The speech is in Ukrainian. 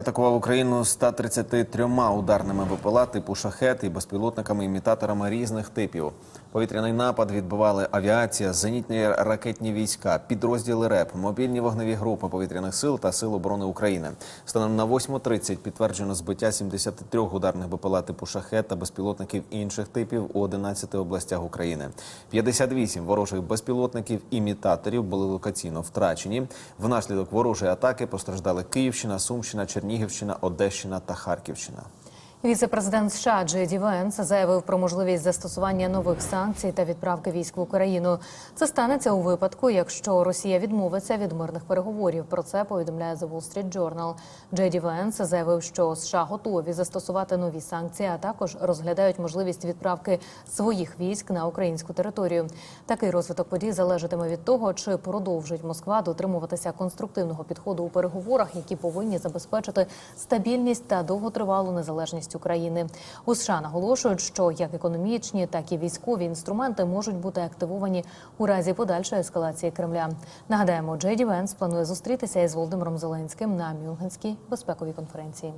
Атакував Україну 133 ударними БПЛА типу шахет і безпілотниками-імітаторами різних типів. Повітряний напад відбивали авіація, зенітні ракетні війська, підрозділи РЕП, мобільні вогневі групи повітряних сил та сил оборони України. Станом на 8.30 підтверджено збиття 73 ударних БПЛА типу шахет та безпілотників інших типів у 11 областях України. 58 ворожих безпілотників імітаторів були локаційно втрачені. Внаслідок ворожої атаки постраждали Київщина, Сумщина, Чернігівщина, Одещина та Харківщина. Віце-президент США Джей Ді Венс заявив про можливість застосування нових санкцій та відправки військ в Україну. Це станеться у випадку, якщо Росія відмовиться від мирних переговорів. Про це повідомляє The Wall Street Journal. Джей Ді Венс заявив, що США готові застосувати нові санкції, а також розглядають можливість відправки своїх військ на українську територію. Такий розвиток подій залежатиме від того, чи продовжить Москва дотримуватися конструктивного підходу у переговорах, які повинні забезпечити стабільність та довготривалу незалежність України. У США наголошують, що як економічні, так і військові інструменти можуть бути активовані у разі подальшої ескалації Кремля. Нагадаємо, Джейді Венс планує зустрітися із Володимиром Зеленським на Мюнхенській безпековій конференції.